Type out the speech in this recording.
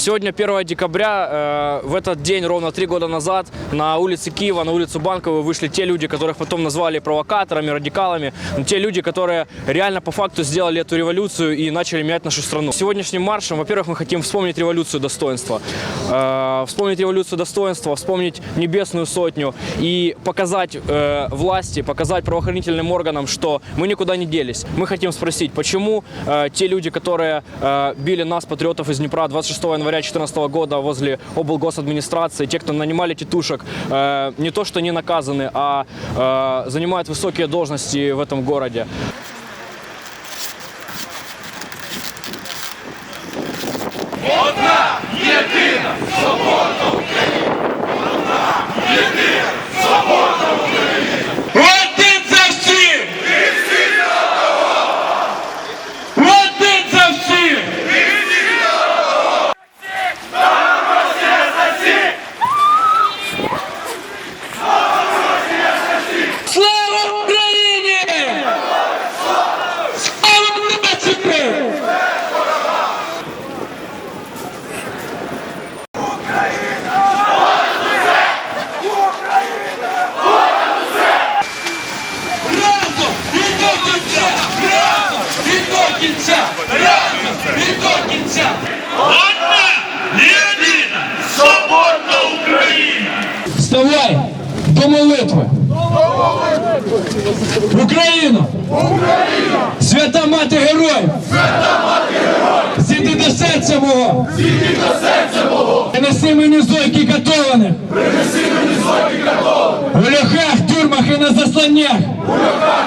Сегодня 1 декабря, э, в этот день, ровно три года назад, на улице Киева, на улицу Банковую вышли те люди, которых потом назвали провокаторами, радикалами, но те люди, которые реально по факту сделали эту революцию и начали менять нашу страну. Сегодняшним маршем, во-первых, мы хотим вспомнить революцию достоинства, Э, вспомнить революцию достоинства, вспомнить небесную сотню и показать э, власти, показать правоохранительным органам, что мы никуда не делись. Мы хотим спросить, почему те люди, которые били нас, патриотов из Днепра, 26 января 2014 года возле облгосадминистрации, те, кто нанимали тетушек, э, не то что не наказаны, а э, занимают высокие должности в этом городе. Один кінця! І до кінця! Одна єдина свободна Україна! Вставай до молитви! Україна! Україна! Свята мати героїв! Свята мати героїв! Зійди до серця мого! Зійди до серця мого! Принеси мені зойки катованих! Принеси мені зойки катованих! В льохах, тюрмах і на засланнях! У льохах,